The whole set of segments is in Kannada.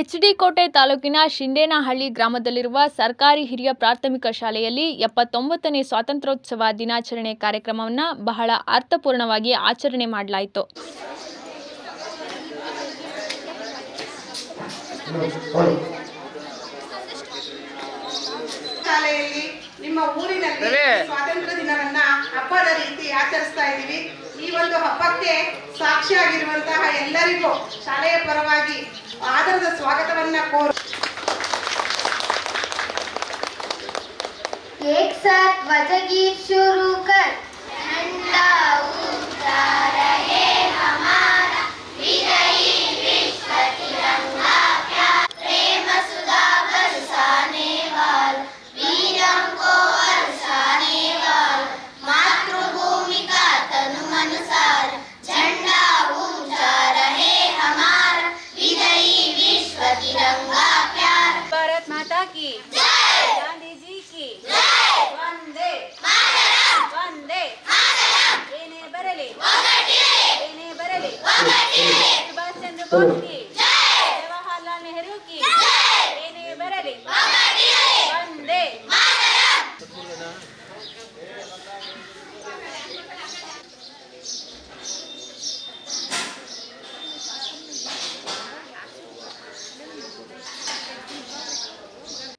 ಎಚ್ಡಿ ಕೋಟೆ ತಾಲೂಕಿನ ಶಿಂಡೇನಹಳ್ಳಿ ಗ್ರಾಮದಲ್ಲಿರುವ ಸರ್ಕಾರಿ ಹಿರಿಯ ಪ್ರಾಥಮಿಕ ಶಾಲೆಯಲ್ಲಿ ಎಪ್ಪತ್ತೊಂಬತ್ತನೇ ಸ್ವಾತಂತ್ರ್ಯೋತ್ಸವ ದಿನಾಚರಣೆ ಕಾರ್ಯಕ್ರಮವನ್ನು ಬಹಳ ಅರ್ಥಪೂರ್ಣವಾಗಿ ಆಚರಣೆ ಮಾಡಲಾಯಿತು. ಶಾಲೆಯಲ್ಲಿ ನಿಮ್ಮ ಊರಿನಲ್ಲಿ ಸ್ವಾತಂತ್ರ್ಯ ದಿನವನ್ನ ಹಬ್ಬದ ರೀತಿ ಆಚರಿಸ್ತಾ ಇದ್ದೀವಿ. ಈ ಒಂದು ಹಬ್ಬಕ್ಕೆ ಸಾಕ್ಷಿಯಾಗಿರುವಂತಹ ಎಲ್ಲರಿಗೂ ಶಾಲೆಯ ಪರವಾಗಿ ಆದರದ ಸ್ವಾಗತವನ್ನ ಕೋರು एक साथ वजगीत शुरू कर झंडा ऊंचा रहे हमारा ಜವಾಹರ್ಲಾಲ್ ನೆಹರು ಏನೇ ಬರಲಿ.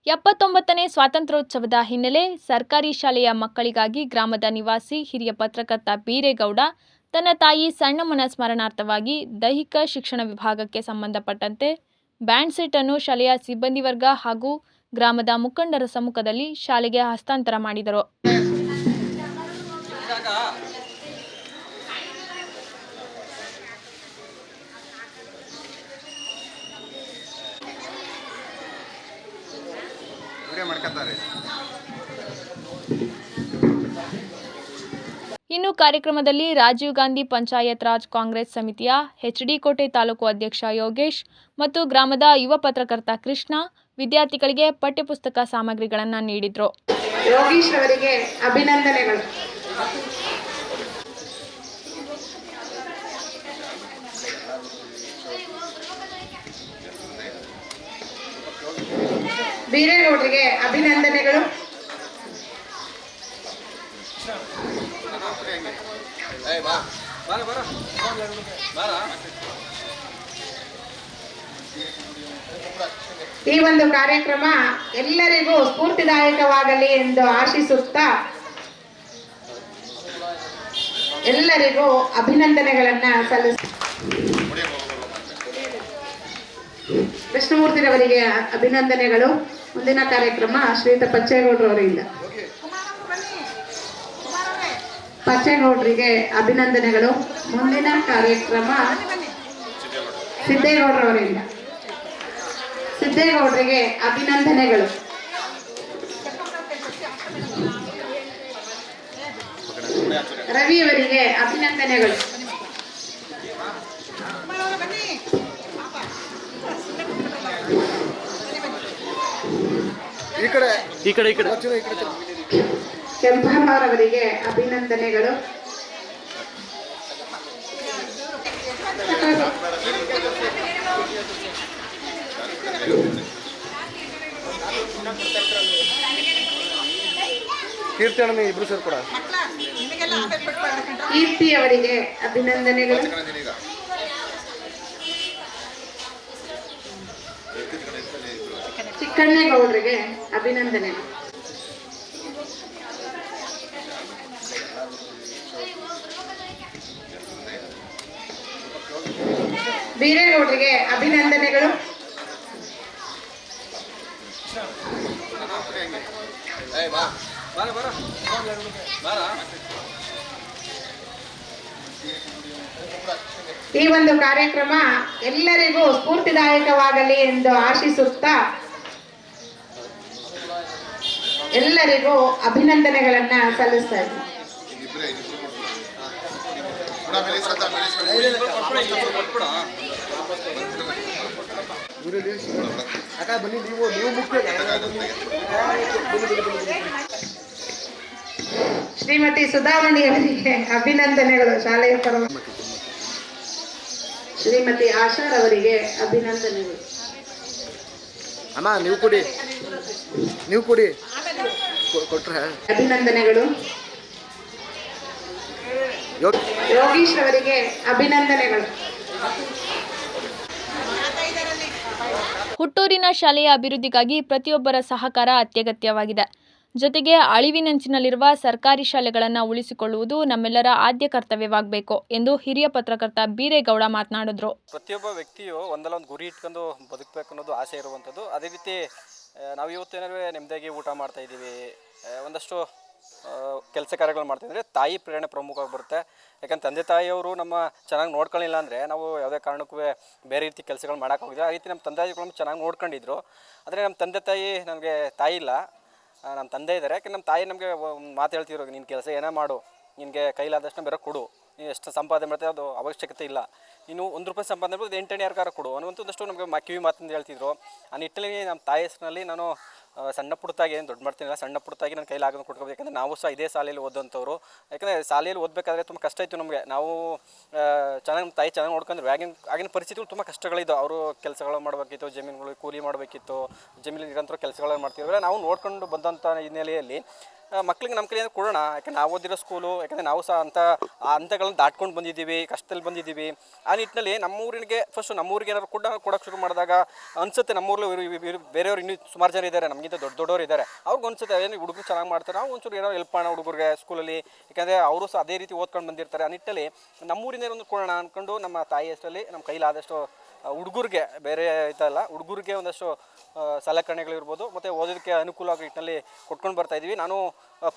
ಎಪ್ಪತ್ತೊಂಬತ್ತನೇ ಸ್ವಾತಂತ್ರ್ಯೋತ್ಸವದ ಹಿನ್ನೆಲೆ ಸರ್ಕಾರಿ ಶಾಲೆಯ ಮಕ್ಕಳಿಗಾಗಿ ಗ್ರಾಮದ ನಿವಾಸಿ ಹಿರಿಯ ಪತ್ರಕರ್ತ ಬೀರೇಗೌಡ ತನ್ನ ತಾಯಿ ಸಣ್ಣಮ್ಮನ ಸ್ಮರಣಾರ್ಥವಾಗಿ ದೈಹಿಕ ಶಿಕ್ಷಣ ವಿಭಾಗಕ್ಕೆ ಸಂಬಂಧಪಟ್ಟಂತೆ ಬ್ಯಾಂಡ್ ಸೆಟ್ ಅನ್ನು ಶಾಲೆಯ ಸಿಬ್ಬಂದಿ ವರ್ಗ ಹಾಗೂ ಗ್ರಾಮದ ಮುಖಂಡರ ಸಮ್ಮುಖದಲ್ಲಿ ಶಾಲೆಗೆ ಹಸ್ತಾಂತರ ಮಾಡಿದರು. ಇನ್ನು ಕಾರ್ಯಕ್ರಮದಲ್ಲಿ ರಾಜೀವ್ ಗಾಂಧಿ ಪಂಚಾಯತ್ ರಾಜ್ ಕಾಂಗ್ರೆಸ್ ಸಮಿತಿಯ ಹೆಚ್ಡಿ ಕೋಟೆ ತಾಲೂಕು ಅಧ್ಯಕ್ಷ ಯೋಗೇಶ್ ಮತ್ತು ಗ್ರಾಮದ ಯುವ ಪತ್ರಕರ್ತ ಕೃಷ್ಣ ವಿದ್ಯಾರ್ಥಿಗಳಿಗೆ ಪಠ್ಯಪುಸ್ತಕ ಸಾಮಗ್ರಿಗಳನ್ನು ನೀಡಿದರು. ಯೋಗೀಶ್ ಅವರಿಗೆ ಅಭಿನಂದನೆಗಳು. ಬೀರೇಗೌಡರಿಗೆ ಅಭಿನಂದನೆಗಳು. ಈ ಒಂದು ಕಾರ್ಯಕ್ರಮ ಎಲ್ಲರಿಗೂ ಸ್ಫೂರ್ತಿದಾಯಕವಾಗಲಿ ಎಂದು ಆಶಿಸುತ್ತಾ ಎಲ್ಲರಿಗೂ ಅಭಿನಂದನೆಗಳನ್ನ ಸಲ್ಲಿಸ ಕೃಷ್ಣಮೂರ್ತಿರವರಿಗೆ ಅಭಿನಂದನೆಗಳು. ಮುಂದಿನ ಕಾರ್ಯಕ್ರಮ ಶ್ರೀತ ಪಚ್ಚೇಗೌಡರವರಿಂದ ಪಚ್ಚೇಗೌಡರಿಗೆ ಅಭಿನಂದನೆಗಳು ಮುಂದಿನ ಕಾರ್ಯಕ್ರಮ ಸಿದ್ದೇಗೌಡರವರಿಂದ ಸಿದ್ದೇಗೌಡರಿಗೆ ಅಭಿನಂದನೆಗಳು ರವಿಯವರಿಗೆ ಅಭಿನಂದನೆಗಳು ಈ ಕಡೆ ಈ ಕಡೆ ಈ ಕಡೆ ಈ ಕಡೆ ಕೆಂಪಮ್ಮರವರಿಗೆ ಅಭಿನಂದನೆಗಳು. ಕೀರ್ತಿ ಇಬ್ರು ಸರ್ ಕೂಡ ಕೀರ್ತಿ ಅವರಿಗೆ ಅಭಿನಂದನೆಗಳು. ಚಿಕ್ಕಣ್ಣೇಗೌಡರಿಗೆ ಅಭಿನಂದನೆಗಳು. ಬೀರೇಗೌಡರಿಗೆ ಅಭಿನಂದನೆಗಳು. ಈ ಒಂದು ಕಾರ್ಯಕ್ರಮ ಎಲ್ಲರಿಗೂ ಸ್ಫೂರ್ತಿದಾಯಕವಾಗಲಿ ಎಂದು ಆಶಿಸುತ್ತಾ ಎಲ್ಲರಿಗೂ ಅಭಿನಂದನೆಗಳನ್ನ ಸಲ್ಲಿಸ್ತಾ ಇದ್ದೀನಿ. ಅಕ್ಕ ಬನ್ನಿ ನೀವು ನೀವು ಮುಖ್ಯ ಶ್ರೀಮತಿ ಸುಧಾಮಣಿ ಅವರಿಗೆ ಅಭಿನಂದನೆಗಳು ಶಾಲೆಯ ಪರವಾಗಿ. ಶ್ರೀಮತಿ ಆಶಾರವರಿಗೆ ಅಭಿನಂದನೆಗಳು. ಅಮ್ಮ ನೀವು ಕೊಡಿ. ನೀವು ಕೊಡಿ. ಕೊಟ್ರೆ. ಅಭಿನಂದನೆಗಳು. ಯೋಗ್ ಯೋಗೀಶ್ ಅವರಿಗೆ ಅಭಿನಂದನೆಗಳು. ಹುಟ್ಟೂರಿನ ಶಾಲೆಯ ಅಭಿವೃದ್ಧಿಗಾಗಿ ಪ್ರತಿಯೊಬ್ಬರ ಸಹಕಾರ ಅತ್ಯಗತ್ಯವಾಗಿದೆ. ಜೊತೆಗೆ ಅಳಿವಿನಂಚಿನಲ್ಲಿರುವ ಸರ್ಕಾರಿ ಶಾಲೆಗಳನ್ನು ಉಳಿಸಿಕೊಳ್ಳುವುದು ನಮ್ಮೆಲ್ಲರ ಆದ್ಯ ಕರ್ತವ್ಯವಾಗಬೇಕು ಎಂದು ಹಿರಿಯ ಪತ್ರಕರ್ತ ಬೀರೇಗೌಡ ಮಾತನಾಡಿದ್ರು. ಪ್ರತಿಯೊಬ್ಬ ವ್ಯಕ್ತಿಯು ಒಂದಲ್ಲ ಒಂದು ಗುರಿ ಇಟ್ಕೊಂಡು ಬದುಕಬೇಕು ಅನ್ನೋದು ಆಸೆ ಇರುವಂಥದ್ದು. ಅದೇ ರೀತಿ ನಾವು ಇವತ್ತೇನಾದ್ರೂ ನೆಮ್ಮದಿಯಾಗಿ ಊಟ ಮಾಡ್ತಾ ಇದ್ದೀವಿ ಒಂದಷ್ಟು ಕೆಲಸ ಕಾರ್ಯಗಳು ಮಾಡ್ತಿದ್ರೆ ತಾಯಿ ಪ್ರೇರಣೆ ಪ್ರಮುಖವಾಗಿ ಬರುತ್ತೆ. ಯಾಕಂದ್ರೆ ತಂದೆ ತಾಯಿಯವರು ನಮ್ಮ ಚೆನ್ನಾಗಿ ನೋಡ್ಕೊಳ್ಳಿಲ್ಲ ಅಂದರೆ ನಾವು ಯಾವುದೇ ಕಾರಣಕ್ಕೂ ಬೇರೆ ರೀತಿ ಕೆಲಸಗಳು ಮಾಡೋಕ್ಕೋಗಿದ್ವಿ ಆ ರೀತಿ ನಮ್ಮ ತಂದೆ ತಾಯಿಗಳು ಚೆನ್ನಾಗಿ ನೋಡ್ಕೊಂಡಿದ್ರು. ಆದರೆ ನಮ್ಮ ತಂದೆ ತಾಯಿ ನನಗೆ ತಾಯಿ ಇಲ್ಲ. ನಮ್ಮ ತಂದೆ ಇದ್ದಾರೆ ಯಾಕೆ ನಮ್ಮ ತಾಯಿ ನಮಗೆ ಮಾತು ಹೇಳ್ತಿದ್ರು ನಿನ್ನ ಕೆಲಸ ಏನೇ ಮಾಡು. ನಿನಗೆ ಕೈಲಾದಷ್ಟು ಬೇರೆ ಕೊಡು. ನೀನು ಎಷ್ಟು ಸಂಪಾದನೆ ಮಾಡ್ತೀವಿ ಅದು ಅವಶ್ಯಕತೆ ಇಲ್ಲ. ನೀನು ಒಂದು ರೂಪಾಯಿ ಸಂಪಾದನೆ ಮಾಡ್ಬೋದು ಎಂಟನೇ ಯಾರಿಗಾರ ಕೊಡು. ಅನ್ನುವಂಥದ್ದಷ್ಟು ನಮಗೆ ಕಿವಿ ಮಾತಂದು ಹೇಳ್ತಿದ್ರು. ಆ ನಿಟ್ಟಿನಲ್ಲಿ ನಮ್ಮ ತಾಯಿ ಹೆಸರಿನಲ್ಲಿ ನಾನು ಸಣ್ಣ ಪುಟ್ಟದಾಗಿ ಏನು ದೊಡ್ಡ ಮಾಡ್ತೀನಿಲ್ಲ ಸಣ್ಣ ಪುಟ್ಟದಾಗಿ ನನ್ನ ಕೈಲಾಗ ಕೊಟ್ಕೋಬೇಕು. ಯಾಕಂದರೆ ನಾವು ಸಹ ಇದೇ ಶಾಲೆಯಲ್ಲಿ ಓದೋಂಥವ್ರು ಯಾಕಂದರೆ ಶಾಲೆಯಲ್ಲಿ ಓದಬೇಕಾದ್ರೆ ತುಂಬ ಕಷ್ಟ ಇತ್ತು ನಮಗೆ. ನಾವು ಚೆನ್ನಾಗಿ ತಾಯಿ ಚೆನ್ನಾಗಿ ನೋಡ್ಕೊಂಡ್ರು. ಆಗಿನ ಆಗಿನ ಪರಿಸ್ಥಿತಿಗಳು ತುಂಬ ಕಷ್ಟಗಳಿದ್ದವು. ಅವರು ಕೆಲಸಗಳು ಮಾಡಬೇಕಿತ್ತು, ಜಮೀನುಗಳು ಕೂಲಿ ಮಾಡಬೇಕಿತ್ತು ಜಮೀನಲ್ಲಿ ನಿರಂತರ ಕೆಲಸಗಳನ್ನು ಇವೆಲ್ಲ ನಾವು ನೋಡ್ಕೊಂಡು ಬಂದಂಥ ಹಿನ್ನೆಲೆಯಲ್ಲಿ ಮಕ್ಳಿಗೆ ನಮ್ಮ ಕೈಯಿಂದ ಕೊಡೋಣ. ಯಾಕಂದ್ರೆ ನಾವು ಓದಿರೋ ಸ್ಕೂಲು, ಯಾಕಂದರೆ ನಾವು ಸಹ ಅಂಥ ಹಂತಗಳನ್ನ ದಾಟ್ಕೊಂಡು ಬಂದಿದ್ದೀವಿ, ಕಷ್ಟದಲ್ಲಿ ಬಂದಿದ್ದೀವಿ. ಆ ನಿಟ್ಟಿನಲ್ಲಿ ನಮ್ಮೂರಿಗೆ ಫಸ್ಟ್ ನಮ್ಮೂರಿಗೆ ಏನಾದ್ರು ಕೂಡ, ಕೊಡೋಕೆ ಶುರು ಮಾಡಿದಾಗ ಅನ್ಸುತ್ತೆ ಇವ್ರು ಬೇರೆಯವ್ರು ಇನ್ನೂ ಸುಮಾರು ಜನ ಇದ್ದಾರೆ. ನಮಗಿಂತ ದೊಡ್ಡ ದೊಡ್ಡವರು ಇದ್ದಾರೆ ಅವ್ರಿಗೆ ಅನ್ಸುತ್ತೆ ಏನು ಹುಡುಗರು ಚೆನ್ನಾಗಿ ಮಾಡ್ತಾರೆ? ನಾವು ಒಂಚೂರು ಏನೋ ಹೆಲ್ಪ್ ಮಾಡೋಣ ಹುಡುಗರಿಗೆ ಸ್ಕೂಲಲ್ಲಿ ಯಾಕಂದರೆ ಅವರು ಸಹ ಅದೇ ರೀತಿ ಓದ್ಕೊಂಡು ಬಂದಿರ್ತಾರೆ. ಆ ನಿಟ್ಟಲ್ಲಿ ನಮ್ಮೂರಿಂದ ಒಂದು ಕೊಡೋಣ ಅಂದ್ಕೊಂಡು ನಮ್ಮ ತಾಯಿ ಹೆಸರಲ್ಲಿ ನಮ್ಮ ಕೈಲಾದಷ್ಟು ಹುಡುಗರಿಗೆ, ಬೇರೆ ಇದಲ್ಲ ಹುಡುಗರಿಗೆ ಒಂದಷ್ಟು ಸಲಕರಣೆಗಳಿರ್ಬೋದು ಮತ್ತು ಓದೋದಕ್ಕೆ ಅನುಕೂಲ ಆಗೋ ನಿಟ್ಟಿನಲ್ಲಿ ಕೊಟ್ಕೊಂಡು ಬರ್ತಾ ಇದ್ದೀವಿ ನಾನು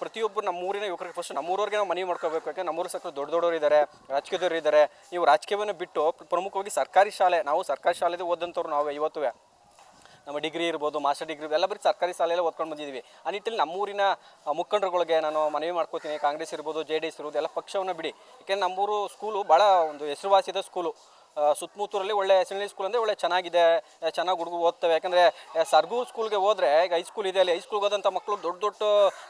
ಪ್ರತಿಯೊಬ್ಬರು ನಮ್ಮ ನಮ್ಮೂರಿನ ಯುವಕರಿಗೆ ಫಸ್ಟ್ ನಮ್ಮೂರವ್ರಿಗೆ ನಾವು ಮನವಿ ಮಾಡ್ಕೋಬೇಕು. ಯಾಕೆ ನಮ್ಮೂರು ಸಹ ದೊಡ್ಡ ದೊಡ್ಡವರು ಇದ್ದಾರೆ ರಾಜಕೀಯದವರು ಇದ್ದಾರೆ ನೀವು ರಾಜಕೀಯವನ್ನು ಬಿಟ್ಟು ಪ್ರಮುಖವಾಗಿ ಸರ್ಕಾರಿ ಶಾಲೆ, ನಾವು ಸರ್ಕಾರಿ ಶಾಲೆದೇ ಓದಂಥವ್ರು ನಾವು ಇವತ್ತು ನಮ್ಮ ಡಿಗ್ರಿ ಇರ್ಬೋದು, ಮಾಸ್ಟರ್ ಡಿಗ್ರಿ ಎಲ್ಲ ಬರೀ ಸರ್ಕಾರಿ ಶಾಲೆಯಲ್ಲೇ ಓದ್ಕೊಂಡು ಬಂದಿದ್ದೀವಿ ಆ ನಿಟ್ಟಿನಲ್ಲಿ ನಮ್ಮೂರಿನ ಮುಖಂಡರುಗಳಿಗೆ ನಾನು ಮನವಿ ಮಾಡ್ಕೋತೀನಿ. ಕಾಂಗ್ರೆಸ್ ಇರ್ಬೋದು, ಜೆ ಡಿ ಎಸ್ ಇರ್ಬೋದು, ಎಲ್ಲ ಪಕ್ಷವನ್ನು ಬಿಡಿ. ಯಾಕೆಂದರೆ ನಮ್ಮೂರು ಸ್ಕೂಲು ಭಾಳ ಒಂದು ಹೆಸರುವಾಸಿದ ಸ್ಕೂಲು ಸುತ್ತಮುತ್ತೂರಲ್ಲಿ ಒಳ್ಳೆ ಎಸ್ ಸ್ಕೂಲ್ ಅಂದರೆ ಒಳ್ಳೆ ಚೆನ್ನಾಗಿದೆ ಚೆನ್ನಾಗಿ ಹುಡುಗರು ಓದ್ತವೆ. ಯಾಕಂದರೆ ಸರ್ಗು ಸ್ಕೂಲ್ಗೆ ಹೋದ್ರೆ, ಈಗ ಹೈಸ್ಕೂಲ್ ಇದೆ ಅಲ್ಲಿ ಹೈಸ್ಕೂಲ್ಗೆ ಹೋದಂಥ ಮಕ್ಕಳು ದೊಡ್ಡ ದೊಡ್ಡ,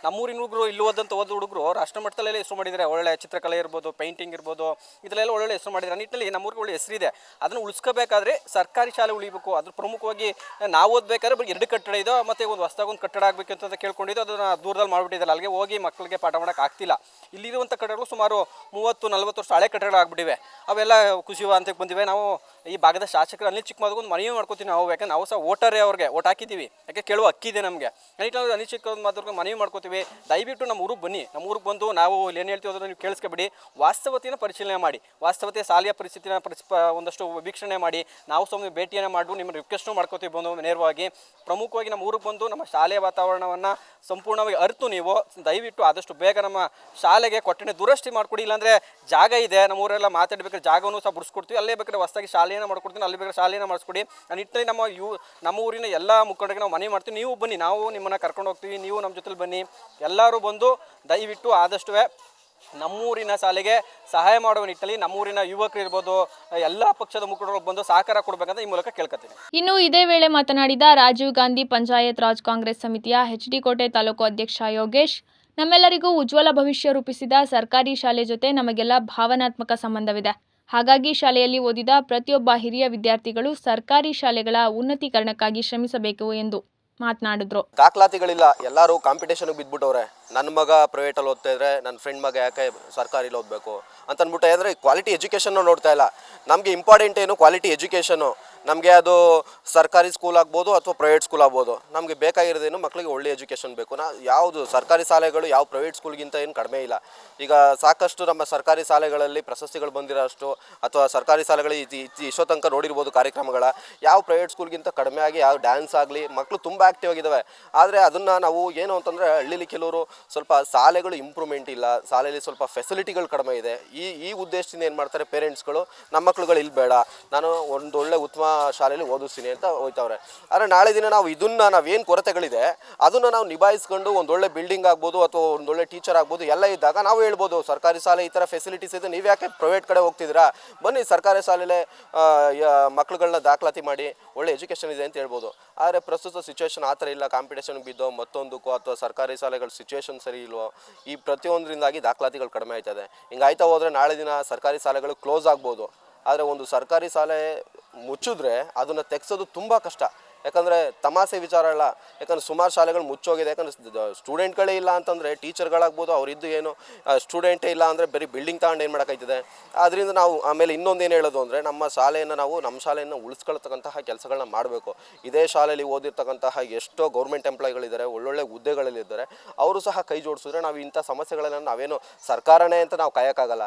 ನಮ್ಮೂರಿನ ಹುಡುಗರು ಇಲ್ಲಿ ಓದಂಥ ಓದ ಹುಡುಗರು ರಾಷ್ಟ್ರ ಮಟ್ಟದಲ್ಲೆಲ್ಲ ಹೆಸರು ಮಾಡಿದ್ದಾರೆ. ಒಳ್ಳೆ ಚಿತ್ರಕಲೆ ಇರ್ಬೋದು ಪೇಂಟಿಂಗ್ ಇರ್ಬೋದು, ಇದರಲ್ಲೆಲ್ಲ ಒಳ್ಳೆ ಹೆಸರು ಮಾಡಿದ್ದಾರೆ. ಆ ನಿಟ್ಟಿನಲ್ಲಿ ನಮ್ಮೂರಿಗೆ ಒಳ್ಳೆ ಹೆಸರಿದೆ ಅದನ್ನು ಉಳಿಸ್ಕೋಬೇಕಾದ್ರೆ ಸರ್ಕಾರಿ ಶಾಲೆ ಉಳಿಬೇಕು. ಅದ್ರ ಪ್ರಮುಖವಾಗಿ ನಾವು ಓದಬೇಕಾದ್ರೆ ಬರೀ ಎರಡು ಕಟ್ಟಡ ಇದೋ, ಮತ್ತು ಒಂದು ಹೊಸದಾಗಿ ಒಂದು ಕಟ್ಟಡ ಆಗಬೇಕು ಅಂತ ಕೇಳ್ಕೊಂಡಿದ್ದು, ಅದನ್ನು ದೂರದಲ್ಲಿ ಮಾಡಿಬಿಟ್ಟಿದ್ದಾರೆ. ಅಲ್ಲಿಗೆ ಹೋಗಿ ಮಕ್ಕಳಿಗೆ ಪಾಠ ಮಾಡೋಕೆ ಆಗ್ತಿಲ್ಲ. ಇಲ್ಲಿರುವಂಥ ಕಟ್ಟಡಗಳು ಸುಮಾರು ಮೂವತ್ತು ನಲ್ವತ್ತು ವರ್ಷ ಹಳೆ ಕಟ್ಟಡಗಳಾಗ್ಬಿಟ್ಟಿವೆ. ಅವೆಲ್ಲ ಕುಸಿಯುವ ಅಂತ ಬಂದಿವೆ. ನಾವು ಈ ಭಾಗದ ಶಾಸಕರು ಅನಿಲ್ ಚಿಕ್ಕಮದುಗೆ ಒಂದು ಮನವಿ ಮಾಡ್ಕೋತೀವಿ ನಾವು. ಯಾಕಂದ್ರೆ ನಾವು ಸಹ ಓಟರೇ ಅವ್ರಿಗೆ. ಓಟ್ ಹಾಕಿದ್ದೀವಿ. ಯಾಕೆ ಕೇಳುವ ಹಕ್ಕಿದೆ ನಮಗೆ. ನಾವು ಅನಿಲ್ ಚಿಕ್ಕಮದುಗೆ ಮನವಿ ಮಾಡ್ಕೋತೀವಿ. ದಯವಿಟ್ಟು ನಮ್ಮ ಊರಿಗೆ ಬನ್ನಿ. ನಮ್ಮ ಊರಿಗೆ ಬಂದು ನಾವು ಇಲ್ಲಿ ಏನು ಹೇಳ್ತೀವಿ ಅದನ್ನು ನೀವು ಕೇಳಿಸ್ಕೊಬೇಡಿ. ವಾಸ್ತವತೆನ ಪರಿಶೀಲನೆ ಮಾಡಿ. ವಾಸ್ತವತೆ ಶಾಲೆಯ ಪರಿಸ್ಥಿತಿನ ಪರಿಸ್ಪ ಒಂದಷ್ಟು ವೀಕ್ಷಣೆ ಮಾಡಿ. ನಾವು ಸಹ ಭೇಟಿಯನ್ನು ಮಾಡಿ ನಿಮ್ಮ ರಿಕ್ವೆಸ್ಟು ಮಾಡ್ಕೋತೀವಿ ಬಂದು ನೇರವಾಗಿ. ಪ್ರಮುಖವಾಗಿ ನಮ್ಮ ಊರಿಗೆ ಬಂದು ನಮ್ಮ ಶಾಲೆಯ ವಾತಾವರಣವನ್ನು ಸಂಪೂರ್ಣವಾಗಿ ಅರಿತು ನೀವು. ದಯವಿಟ್ಟು ಆದಷ್ಟು ಬೇಗ ನಮ್ಮ ಶಾಲೆಗೆ ಕೊಟ್ಟಣೆ ದುರಸ್ತಿ ಮಾಡಿಕೊಡಿ. ಇಲ್ಲಾಂದರೆ ಜಾಗ ಇದೆ. ನಮ್ಮ ಊರೆಲ್ಲ ಮಾತಾಡಬೇಕಾದ್ರೆ ಜಾಗವನ್ನು ಸಹ ಬಿಡಿಸ್ಕೊಡ್ತೀವಿ. ಅಲ್ಲೇ ಬೇಕಾದ್ರೆ ಹೊಸದಾಗಿ ಶಾಲೆಯನ್ನು ಮಾಡ್ಕೊಡ್ತೀನಿ, ಅಲ್ಲಿ ಬೇಕಾದ್ರೆ ಶಾಲೆಯನ್ನು ಮಾಡಿಸ್ಕೊಡಿ. ಆ ನಿಟ್ಟಿನಲ್ಲಿ ನಮ್ಮ ಯು, ನಮ್ಮ ಊರಿನ ಎಲ್ಲ ಮುಖಂಡರಿಗೆ ನಾವು ಮನೆ ಮಾಡ್ತೀವಿ. ನೀವು ಬನ್ನಿ, ನಾವು ನಿಮ್ಮನ್ನು ಕರ್ಕೊಂಡು ಹೋಗ್ತೀವಿ, ನೀವು ನಮ್ಮ ಜೊತೆಲಿ ಬನ್ನಿ. ಎಲ್ಲರೂ ಬಂದು ದಯವಿಟ್ಟು ಆದಷ್ಟು ನಮ್ಮೂರಿನ ಶಾಲೆಗೆ ಸಹಾಯ ಮಾಡುವ ನಿಟ್ಟಲ್ಲಿ ನಮ್ಮೂರಿನ ಯುವಕರು ಇರ್ಬೋದು, ಎಲ್ಲ ಪಕ್ಷದ ಮುಖಂಡರು ಬಂದು ಸಹಕಾರ ಕೊಡಬೇಕಂತ ಈ ಮೂಲಕ ಕೇಳ್ಕೊತೀನಿ. ಇನ್ನು ಇದೇ ವೇಳೆ ಮಾತನಾಡಿದ ರಾಜೀವ್ ಗಾಂಧಿ ಪಂಚಾಯತ್ ರಾಜ್ ಕಾಂಗ್ರೆಸ್ ಸಮಿತಿಯ ಎಚ್ಡಿಕೋಟೆ ತಾಲೂಕು ಅಧ್ಯಕ್ಷ ಯೋಗೇಶ್, ನಮ್ಮೆಲ್ಲರಿಗೂ ಉಜ್ವಲ ಭವಿಷ್ಯ ರೂಪಿಸಿದ ಸರ್ಕಾರಿ ಶಾಲೆ ಜೊತೆ ನಮಗೆಲ್ಲ ಭಾವನಾತ್ಮಕ ಸಂಬಂಧವಿದೆ. ಹಾಗಾಗಿ ಶಾಲೆಯಲ್ಲಿ ಓದಿದ ಪ್ರತಿಯೊಬ್ಬ ಹಿರಿಯ ವಿದ್ಯಾರ್ಥಿಗಳು ಸರ್ಕಾರಿ ಶಾಲೆಗಳ ಉನ್ನತೀಕರಣಕ್ಕಾಗಿ ಶ್ರಮಿಸಬೇಕು ಎಂದು ಮಾತನಾಡಿದ್ರು. ದಾಖಲಾತಿಗಳಿಲ್ಲ. ಎಲ್ಲರೂ ಕಾಂಪಿಟೇಷನ್ಗೆ ಬಿದ್ಬಿಟ್ಟವ್ರೆ. ನನ್ನ ಮಗ ಪ್ರೈವೇಟಲ್ಲಿ ಓದ್ತಾ ಇದ್ರೆ ನನ್ನ ಫ್ರೆಂಡ್ ಮಗ ಯಾಕೆ ಓದಬೇಕು ಅಂತ ಅಂದ್ಬಿಟ್ಟು ಅಂದರೆ ಕ್ವಾಲಿಟಿ ಎಜುಕೇಶನ್ ನೋಡ್ತಾ ಇಲ್ಲ. ನಮಗೆ ಇಂಪಾರ್ಟೆಂಟ್ ಏನು ಕ್ವಾಲಿಟಿ ಎಜುಕೇಷನು ನಮಗೆ ಅದು ಸರ್ಕಾರಿ ಸ್ಕೂಲ್ ಆಗ್ಬೋದು ಅಥವಾ ಪ್ರೈವೇಟ್ ಸ್ಕೂಲ್ ಆಗ್ಬೋದು. ನಮಗೆ ಬೇಕಾಗಿರೋದೇನು ಮಕ್ಕಳಿಗೆ ಒಳ್ಳೆ ಎಜುಕೇಷನ್ ಬೇಕು. ನಾ ಯಾವುದು ಸರ್ಕಾರಿ ಶಾಲೆಗಳು ಯಾವ ಪ್ರೈವೇಟ್ ಸ್ಕೂಲ್ಗಿಂತ ಏನು ಕಡಿಮೆ ಇಲ್ಲ. ಈಗ ಸಾಕಷ್ಟು ನಮ್ಮ ಸರ್ಕಾರಿ ಶಾಲೆಗಳಲ್ಲಿ ಪ್ರಶಸ್ತಿಗಳು ಬಂದಿರೋ ಅಷ್ಟು ಅಥವಾ ಸರ್ಕಾರಿ ಶಾಲೆಗಳು ಇತಿ ಇತಿ ಇಷ್ಟೋ ತನಕ ನೋಡಿರ್ಬೋದು ಕಾರ್ಯಕ್ರಮಗಳ, ಯಾವ ಪ್ರೈವೇಟ್ ಸ್ಕೂಲ್ಗಿಂತ ಕಡಿಮೆ ಆಗಿ, ಯಾವ ಡ್ಯಾನ್ಸ್ ಆಗಲಿ ಮಕ್ಕಳು ತುಂಬ ಆ್ಯಕ್ಟಿವ್ ಆಗಿದ್ದಾವೆ ಆದರೆ ಅದನ್ನು ನಾವು ಏನು ಅಂತಂದರೆ ಹಳ್ಳಿಲಿ ಕೆಲವರು ಸ್ವಲ್ಪ ಶಾಲೆಗಳು ಇಂಪ್ರೂವ್ಮೆಂಟ್ ಇಲ್ಲ ಶಾಲೆಯಲ್ಲಿ ಸ್ವಲ್ಪ ಫೆಸಿಲಿಟಿಗಳು ಕಡಿಮೆ ಇದೆ. ಈ ಈ ಉದ್ದೇಶದಿಂದ ಏನು ಮಾಡ್ತಾರೆ ಪೇರೆಂಟ್ಸ್ಗಳು ನಮ್ಮ ಮಕ್ಕಳುಗಳು ಇಲ್ಲಿ ಬೇಡ. ನಾನು ಒಂದು ಒಳ್ಳೆ ಉತ್ತಮ ಶಾಲೆಯಲ್ಲಿ ಓದಿಸ್ತೀನಿ ಅಂತ ಹೋಯ್ತವ್ರೆ. ಆದರೆ ನಾಳೆ ದಿನ ನಾವು ಇದನ್ನು ನಾವೇನು ಕೊರತೆಗಳಿದೆ, ಅದನ್ನು ನಾವು ನಿಭಾಯಿಸ್ಕೊಂಡು ಒಂದೊಳ್ಳೆ ಬಿಲ್ಡಿಂಗ್ ಆಗ್ಬೋದು ಅಥವಾ ಒಂದೊಳ್ಳೆ ಟೀಚರ್ ಆಗ್ಬೋದು ಎಲ್ಲ ಇದ್ದಾಗ ನಾವು ಹೇಳ್ಬೋದು, ಸರ್ಕಾರಿ ಶಾಲೆ ಈ ಥರ ಫೆಸಿಲಿಟೀಸ್ ಇದೆ, ನೀವು ಯಾಕೆ ಪ್ರೈವೇಟ್ ಕಡೆ ಹೋಗ್ತಿದ್ದೀರಾ? ಬನ್ನಿ ಸರ್ಕಾರಿ ಶಾಲೆಯಲ್ಲೇ ಮಕ್ಳುಗಳನ್ನ ದಾಖಲಾತಿ ಮಾಡಿ, ಒಳ್ಳೆ ಎಜುಕೇಷನ್ ಇದೆ ಅಂತ ಹೇಳ್ಬೋದು. ಆದರೆ ಪ್ರಸ್ತುತ ಸಿಚುವೇಶನ್ ಆ ಥರ ಇಲ್ಲ ಕಾಂಪಿಟೇಷನ್ ಬಿದ್ದೋ ಮತ್ತೊಂದಕ್ಕೋ ಅಥವಾ ಸರ್ಕಾರಿ ಶಾಲೆಗಳ ಸಿಚುವೇಶನ್ ಸರಿ ಇಲ್ವೋ, ಈ ಪ್ರತಿಯೊಂದರಿಂದಾಗಿ ದಾಖಲಾತಿಗಳು ಕಡಿಮೆ ಆಯ್ತದೆ. ಹಿಂಗಾಯ್ತಾ ಹೋದರೆ ನಾಳೆ ದಿನ ಸರ್ಕಾರಿ ಶಾಲೆಗಳು ಕ್ಲೋಸ್ ಆಗ್ಬೋದು. ಆದರೆ ಒಂದು ಸರ್ಕಾರಿ ಶಾಲೆ ಮುಚ್ಚಿದ್ರೆ ಅದನ್ನು ತೆಗ್ಸೋದು ತುಂಬ ಕಷ್ಟ. ಯಾಕಂದರೆ ತಮಾಸೆ ವಿಚಾರ ಅಲ್ಲ. ಯಾಕಂದ್ರೆ ಸುಮಾರು ಶಾಲೆಗಳು ಮುಚ್ಚೋಗಿದೆ. ಯಾಕಂದ್ರೆ ಸ್ಟೂಡೆಂಟ್ಗಳೇ ಇಲ್ಲ ಅಂತಂದರೆ ಟೀಚರ್ಗಳಾಗ್ಬೋದು, ಅವರಿದ್ದು ಏನು ಸ್ಟೂಡೆಂಟೇ ಇಲ್ಲ ಅಂದರೆ ಬರೀ ಬಿಲ್ಡಿಂಗ್ ತಗೊಂಡು ಏನು ಮಾಡೋಕ್ಕಾಯ್ತದೆ? ಅದರಿಂದ ನಾವು ಆಮೇಲೆ ಇನ್ನೊಂದು ಏನು ಹೇಳೋದು ಅಂದರೆ ನಮ್ಮ ಶಾಲೆಯನ್ನು ನಾವು, ನಮ್ಮ ಶಾಲೆಯನ್ನು ಉಳಿಸ್ಕೊಳ್ತಕ್ಕಂತಹ ಕೆಲಸಗಳನ್ನ ಮಾಡಬೇಕು. ಇದೇ ಶಾಲೆಯಲ್ಲಿ ಓದಿರ್ತಕ್ಕಂತಹ ಎಷ್ಟೋ ಗೌರ್ಮೆಂಟ್ ಎಂಪ್ಲಾಯ್ಗಳಿದ್ದಾರೆ, ಒಳ್ಳೊಳ್ಳೆ ಹುದ್ದೆಗಳಲ್ಲಿದ್ದಾರೆ. ಅವರು ಸಹ ಕೈ ಜೋಡಿಸಿದ್ರೆ ನಾವು ಇಂಥ ಸಮಸ್ಯೆಗಳನ್ನು ನಾವೇನು ಸರ್ಕಾರನೇ ಅಂತ ನಾವು ಕಾಯೋಕ್ಕಾಗಲ್ಲ.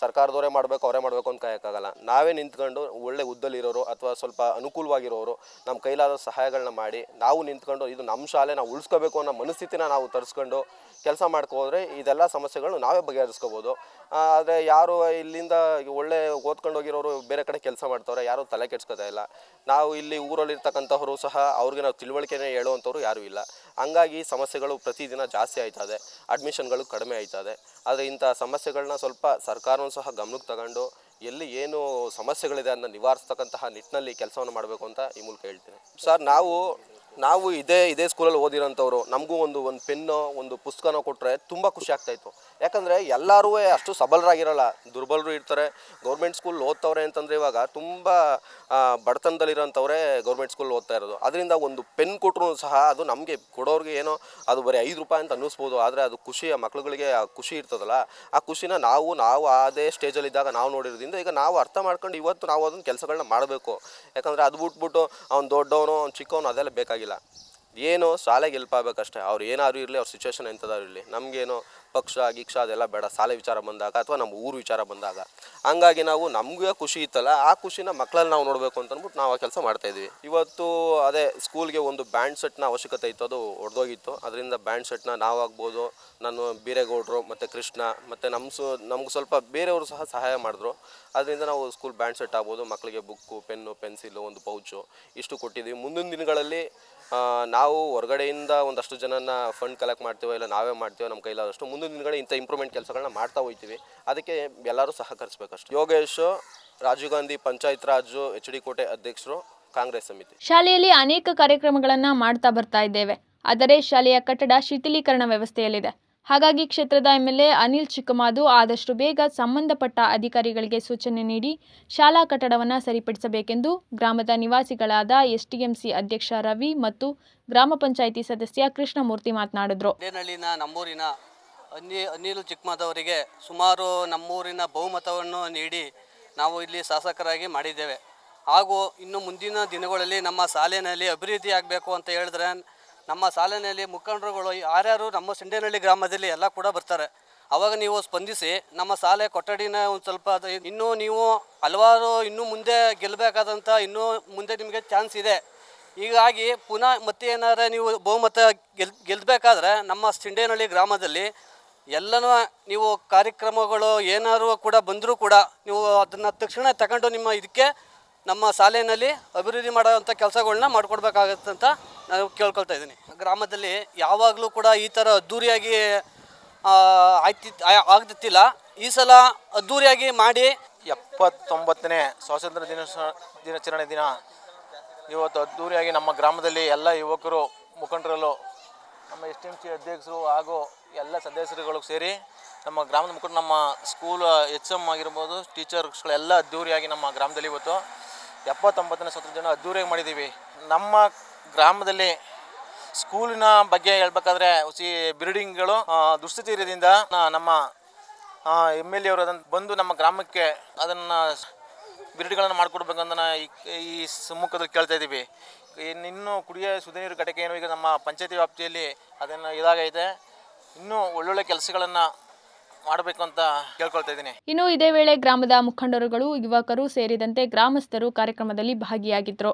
ಸರ್ಕಾರದವರೇ ಮಾಡಬೇಕು, ಅವರೇ ಮಾಡಬೇಕು ಅಂತ ಕಾಯೋಕ್ಕಾಗಲ್ಲ. ನಾವೇ ನಿಂತ್ಕೊಂಡು ಒಳ್ಳೆ ಉದ್ದಲ್ಲಿರೋರು ಅಥವಾ ಸ್ವಲ್ಪ ಅನುಕೂಲವಾಗಿರೋರು ನಮ್ಮ ಕೈಲಾದ ಸಹಾಯಗಳನ್ನ ಮಾಡಿ, ನಾವು ನಿಂತ್ಕೊಂಡು ಇದು ನಮ್ಮ ಶಾಲೆ, ನಾವು ಉಳಿಸ್ಕೋಬೇಕು ಅನ್ನೋ ಮನಸ್ಥಿತಿನ ನಾವು ತರಿಸ್ಕೊಂಡು ಕೆಲಸ ಮಾಡ್ಕೋದ್ರೆ ಇದೆಲ್ಲ ಸಮಸ್ಯೆಗಳು ನಾವೇ ಬಗೆಹರಿಸ್ಕೋಬೋದು. ಆದರೆ ಯಾರು ಇಲ್ಲಿಂದ ಒಳ್ಳೆ ಓದ್ಕೊಂಡು ಹೋಗಿರೋರು ಬೇರೆ ಕಡೆ ಕೆಲಸ ಮಾಡ್ತವ್ರೆ, ಯಾರು ತಲೆ ಕೆಡ್ಸ್ಕೊತಾ ಇಲ್ಲ. ನಾವು ಇಲ್ಲಿ ಊರಲ್ಲಿರ್ತಕ್ಕಂಥವ್ರು ಸಹ ಅವ್ರಿಗೆ ನಾವು ತಿಳುವಳಿಕೆನೇ ಹೇಳುವಂಥವ್ರು ಯಾರೂ ಇಲ್ಲ. ಹಂಗಾಗಿ ಸಮಸ್ಯೆಗಳು ಪ್ರತಿದಿನ ಜಾಸ್ತಿ ಆಯ್ತದೆ. ಅಡ್ಮಿಷನ್ಗಳು ಕಡಿಮೆ ಆಯ್ತದೆ. ಆದರೆ ಇಂಥ ಸಮಸ್ಯೆಗಳನ್ನ ಸ್ವಲ್ಪ ಸರ್ಕಾರವೂ ಸಹ ಗಮನಕ್ಕೆ ತಗೊಂಡು ಎಲ್ಲಿ ಏನು ಸಮಸ್ಯೆಗಳಿದೆ ಅದನ್ನ ನಿವಾರಿಸ್ತಕ್ಕಂತಹ ನಿಟ್ಟಿನಲ್ಲಿ ಕೆಲಸವನ್ನು ಮಾಡಬೇಕು ಅಂತ ಈ ಮೂಲಕ ಹೇಳ್ತೀನಿ. ಸರ್, ನಾವು ನಾವು ಇದೇ ಇದೇ ಸ್ಕೂಲಲ್ಲಿ ಓದಿರೋಂಥವ್ರು, ನಮಗೂ ಒಂದು ಒಂದು ಪೆನ್ನು ಒಂದು ಪುಸ್ತಕನ ಕೊಟ್ಟರೆ ತುಂಬ ಖುಷಿ ಆಗ್ತಾಯಿತ್ತು ಯಾಕಂದರೆ ಎಲ್ಲರೂ ಅಷ್ಟು ಸಬಲರಾಗಿರಲ್ಲ, ದುರ್ಬಲರು ಇರ್ತಾರೆ. ಗೌರ್ಮೆಂಟ್ ಸ್ಕೂಲ್ ಓದ್ತವ್ರೆ ಅಂತಂದರೆ ಇವಾಗ ತುಂಬ ಬಡತನದಲ್ಲಿರೋಂಥವ್ರೆ ಗೌರ್ಮೆಂಟ್ ಸ್ಕೂಲ್ ಓದ್ತಾ ಇರೋದು. ಅದರಿಂದ ಒಂದು ಪೆನ್ ಕೊಟ್ಟರು ಸಹ ಅದು ನಮಗೆ ಕೊಡೋರಿಗೆ ಏನೋ ಅದು ಬರೀ ಐದು ರೂಪಾಯಿ ಅಂತ ಅನ್ನಿಸ್ಬೋದು. ಆದರೆ ಅದು ಖುಷಿ, ಆ ಮಕ್ಳುಗಳಿಗೆ ಆ ಖುಷಿ ಇರ್ತದಲ್ಲ, ಆ ಖುಷಿನ ನಾವು ನಾವು ಅದೇ ಸ್ಟೇಜಲ್ಲಿದ್ದಾಗ ನಾವು ನೋಡಿರೋದ್ರಿಂದ ಈಗ ನಾವು ಅರ್ಥ ಮಾಡ್ಕೊಂಡು ಇವತ್ತು ನಾವು ಅದನ್ನು ಕೆಲಸಗಳನ್ನ ಮಾಡಬೇಕು. ಯಾಕಂದರೆ ಅದು ಬಿಟ್ಬಿಟ್ಟು ಅವ್ನು ದೊಡ್ಡವನು, ಅವ್ನು ಚಿಕ್ಕವನು ಅದೆಲ್ಲ Águila. ಏನು ಶಾಲೆಗೆ ಗೆಲ್ಪಾಗಬೇಕಷ್ಟೇ. ಅವ್ರು ಏನಾದ್ರು ಇರಲಿ, ಅವ್ರ ಸಿಚುವೇಶನ್ ಎಂಥದಾದ್ರು ಇರಲಿ. ನಮಗೇನೋ ಪಕ್ಷ, ಗೀಕ್ಷ ಅದೆಲ್ಲ ಬೇಡ. ಶಾಲೆ ವಿಚಾರ ಬಂದಾಗ ಅಥವಾ ನಮ್ಮ ಊರು ವಿಚಾರ ಬಂದಾಗ. ಹಂಗಾಗಿ ನಾವು ನಮಗೆ ಖುಷಿ ಇತ್ತಲ್ಲ, ಆ ಖುಷಿನ ಮಕ್ಕಳಲ್ಲಿ ನಾವು ನೋಡಬೇಕು ಅಂತ ಅಂದ್ಬಿಟ್ಟು ನಾವು ಆ ಕೆಲಸ ಮಾಡ್ತಾಯಿದ್ವಿ ಇವತ್ತು ಅದೇ ಸ್ಕೂಲ್ಗೆ ಒಂದು ಬ್ಯಾಂಡ್ ಸೆಟ್ನ ಅವಶ್ಯಕತೆ ಇತ್ತು, ಅದು ಹೊಡೆದೋಗಿತ್ತು ಅದರಿಂದ ಬ್ಯಾಂಡ್ ಸೆಟ್ನ ನಾವಾಗ್ಬೋದು ನಾನು, ಬೀರೇಗೌಡರು ಮತ್ತು ಕೃಷ್ಣ ಮತ್ತು ನಮ್ಮ ಸು ನಮ್ಗೆ ಸ್ವಲ್ಪ ಬೇರೆಯವರು ಸಹ ಸಹಾಯ ಮಾಡಿದ್ರು. ಅದರಿಂದ ನಾವು ಸ್ಕೂಲ್ ಬ್ಯಾಂಡ್ ಸೆಟ್ ಆಗ್ಬೋದು ಮಕ್ಕಳಿಗೆ ಬುಕ್ಕು, ಪೆನ್ನು, ಪೆನ್ಸಿಲು, ಒಂದು ಪೌಚು ಇಷ್ಟು ಕೊಟ್ಟಿದ್ವಿ. ಮುಂದಿನ ದಿನಗಳಲ್ಲಿ ನಾವು ಹೊರಗಡೆಯಿಂದ ಒಂದಷ್ಟು ಜನನ ಫಂಡ್ ಕಲೆಕ್ಟ್ ಮಾಡ್ತೀವೋ ಇಲ್ಲ ನಾವೇ ಮಾಡ್ತೀವೋ ನಮ್ಮ ಕೈಲಾದಷ್ಟು ಮುಂದಿನ ದಿನಗಳ ಇಂಥ ಇಂಪ್ರೂವ್ಮೆಂಟ್ ಕೆಲಸಗಳನ್ನ ಮಾಡ್ತಾ ಹೋಗ್ತೀವಿ. ಅದಕ್ಕೆ ಎಲ್ಲರೂ ಸಹಕರಿಸಬೇಕಷ್ಟು. ಯೋಗೇಶ್, ರಾಜೀವ್ ಗಾಂಧಿ, ಪಂಚಾಯತ್ ರಾಜು, ಎಚ್ ಡಿ ಕೋಟೆ ಅಧ್ಯಕ್ಷರು, ಕಾಂಗ್ರೆಸ್ ಸಮಿತಿ. ಶಾಲೆಯಲ್ಲಿ ಅನೇಕ ಕಾರ್ಯಕ್ರಮಗಳನ್ನು ಮಾಡ್ತಾ ಬರ್ತಾ ಇದ್ದೇವೆ. ಆದರೆ ಶಾಲೆಯ ಕಟ್ಟಡ ಶಿಥಿಲೀಕರಣ ವ್ಯವಸ್ಥೆಯಲ್ಲಿದೆ. ಹಾಗಾಗಿ ಕ್ಷೇತ್ರದ ಎಮ್ಎಲ್ಎ ಅನಿಲ್ ಚಿಕ್ಕಮಾದು ಆದಷ್ಟು ಬೇಗ ಸಂಬಂಧಪಟ್ಟ ಅಧಿಕಾರಿಗಳಿಗೆ ಸೂಚನೆ ನೀಡಿ ಶಾಲಾ ಕಟ್ಟಡವನ್ನು ಸರಿಪಡಿಸಬೇಕೆಂದು ಗ್ರಾಮದ ನಿವಾಸಿಗಳಾದ ಎಸ್ಟಿಎಂಸಿ ಅಧ್ಯಕ್ಷ ರವಿ ಮತ್ತು ಗ್ರಾಮ ಪಂಚಾಯಿತಿ ಸದಸ್ಯ ಕೃಷ್ಣಮೂರ್ತಿ ಮಾತನಾಡಿದರು. ನಮ್ಮೂರಿನ ಅನಿ, ಅನಿಲ್ ಚಿಕ್ಕಮದವರಿಗೆ ಸುಮಾರು ನಮ್ಮೂರಿನ ಬಹುಮತವನ್ನು ನೀಡಿ ನಾವು ಇಲ್ಲಿ ಶಾಸಕರಾಗಿ ಮಾಡಿದ್ದೇವೆ. ಹಾಗೂ ಇನ್ನು ಮುಂದಿನ ದಿನಗಳಲ್ಲಿ ನಮ್ಮ ಶಾಲೆಯಲ್ಲಿ ಅಭಿವೃದ್ಧಿ ಆಗಬೇಕು ಅಂತ ಹೇಳಿದ್ರೆ ನಮ್ಮ ಸಾಲಿನಲ್ಲಿ ಮುಖಂಡರುಗಳು ಯಾರ್ಯಾರು ನಮ್ಮ ಸಿಂಡೇನಹಳ್ಳಿ ಗ್ರಾಮದಲ್ಲಿ ಎಲ್ಲ ಕೂಡ ಬರ್ತಾರೆ. ಅವಾಗ ನೀವು ಸ್ಪಂದಿಸಿ, ನಮ್ಮ ಶಾಲೆ ಕೊಠಡಿನ ಒಂದು ಸ್ವಲ್ಪ ಇನ್ನೂ ನೀವು ಹಲವಾರು ಇನ್ನೂ ಮುಂದೆ ಗೆಲ್ಲಬೇಕಾದಂಥ ಇನ್ನೂ ಮುಂದೆ ನಿಮಗೆ ಚಾನ್ಸ್ ಇದೆ. ಹೀಗಾಗಿ ಪುನಃ ಮತ್ತೆ ಏನಾರ ನೀವು ಬಹುಮತ ಗೆಲ್ ಗೆಲ್ಲಬೇಕಾದ್ರೆ ನಮ್ಮ ಸಿಂಡೇನಹಳ್ಳಿ ಗ್ರಾಮದಲ್ಲಿ ಎಲ್ಲನೂ ನೀವು ಕಾರ್ಯಕ್ರಮಗಳು ಏನಾದ್ರು ಕೂಡ ಬಂದರೂ ಕೂಡ ನೀವು ಅದನ್ನು ತಕ್ಷಣ ತಗೊಂಡು ನಿಮ್ಮ ಇದಕ್ಕೆ ನಮ್ಮ ಶಾಲೆಯಲ್ಲಿ ಅಭಿವೃದ್ಧಿ ಮಾಡೋವಂಥ ಕೆಲಸಗಳನ್ನ ಮಾಡಿಕೊಡ್ಬೇಕಾಗತ್ತೆ ಅಂತ ನಾನು ಕೇಳ್ಕೊಳ್ತಾ ಇದ್ದೀನಿ. ಗ್ರಾಮದಲ್ಲಿ ಯಾವಾಗಲೂ ಕೂಡ ಈ ಥರ ಅದ್ದೂರಿಯಾಗಿ ಆಯ್ತಿ ಆಗ್ತಿತ್ತಿಲ್ಲ. ಈ ಸಲ ಅದ್ಧೂರಿಯಾಗಿ ಮಾಡಿ. ಎಪ್ಪತ್ತೊಂಬತ್ತನೇ ಸ್ವಾತಂತ್ರ್ಯ ದಿನ ದಿನಾಚರಣೆ ದಿನ. ಇವತ್ತು ಅದ್ದೂರಿಯಾಗಿ ನಮ್ಮ ಗ್ರಾಮದಲ್ಲಿ ಎಲ್ಲ ಯುವಕರು ಮುಖಂಡರಲ್ಲೂ ನಮ್ಮ ಎಸ್ ಟಿ ಸಿ ಅಧ್ಯಕ್ಷರು ಹಾಗೂ ಎಲ್ಲ ಸದಸ್ಯರುಗಳು ಸೇರಿ ನಮ್ಮ ಗ್ರಾಮದ ಮುಖಂಡ, ನಮ್ಮ ಸ್ಕೂಲ್, ಎಚ್ ಎಂ ಆಗಿರ್ಬೋದು, ಟೀಚರ್ಸ್ಗಳೆಲ್ಲ ಅದ್ದೂರಿಯಾಗಿ ನಮ್ಮ ಗ್ರಾಮದಲ್ಲಿ ಇವತ್ತು ಎಪ್ಪತ್ತೊಂಬತ್ತನೇ ಸ್ವಾತಂತ್ರ್ಯ ದಿನ ಅದ್ದೂರಿಯಾಗಿ ಮಾಡಿದ್ದೀವಿ. ನಮ್ಮ ಗ್ರಾಮದಲ್ಲಿ ಸ್ಕೂಲಿನ ಬಗ್ಗೆ ಹೇಳ್ಬೇಕಾದ್ರೆ ಹುಸಿ ಬಿಲ್ಡಿಂಗ್ಗಳು ದುಸ್ಥಿತಿರದಿಂದ ನಮ್ಮ ಎಂ ಎಲ್ ಎ ಅವರು ಅದನ್ನು ಬಂದು ನಮ್ಮ ಗ್ರಾಮಕ್ಕೆ ಅದನ್ನು ಬಿಲ್ಡಿಂಗ್ಗಳನ್ನು ಮಾಡಿಕೊಡ್ಬೇಕಂತ ಈ ಸಮ್ಮುಖದಲ್ಲಿ ಕೇಳ್ತಾ ಇದ್ದೀವಿ. ಇನ್ನು ಕುಡಿಯೋ ಸುದೀರ್ ಘಟಕ ಏನು? ಈಗ ನಮ್ಮ ಪಂಚಾಯತಿ ವ್ಯಾಪ್ತಿಯಲ್ಲಿ ಅದನ್ನು ಇದಾಗೈತೆ. ಇನ್ನೂ ಒಳ್ಳೊಳ್ಳೆ ಕೆಲಸಗಳನ್ನು ಮಾಡಬೇಕು ಅಂತ ಕೇಳ್ಕೊಳ್ತಾ ಇದ್ದೀನಿ. ಇನ್ನು ಇದೇ ವೇಳೆ ಗ್ರಾಮದ ಮುಖಂಡರುಗಳು ಯುವಕರು ಸೇರಿದಂತೆ ಗ್ರಾಮಸ್ಥರು ಕಾರ್ಯಕ್ರಮದಲ್ಲಿ ಭಾಗಿಯಾಗಿದ್ದರು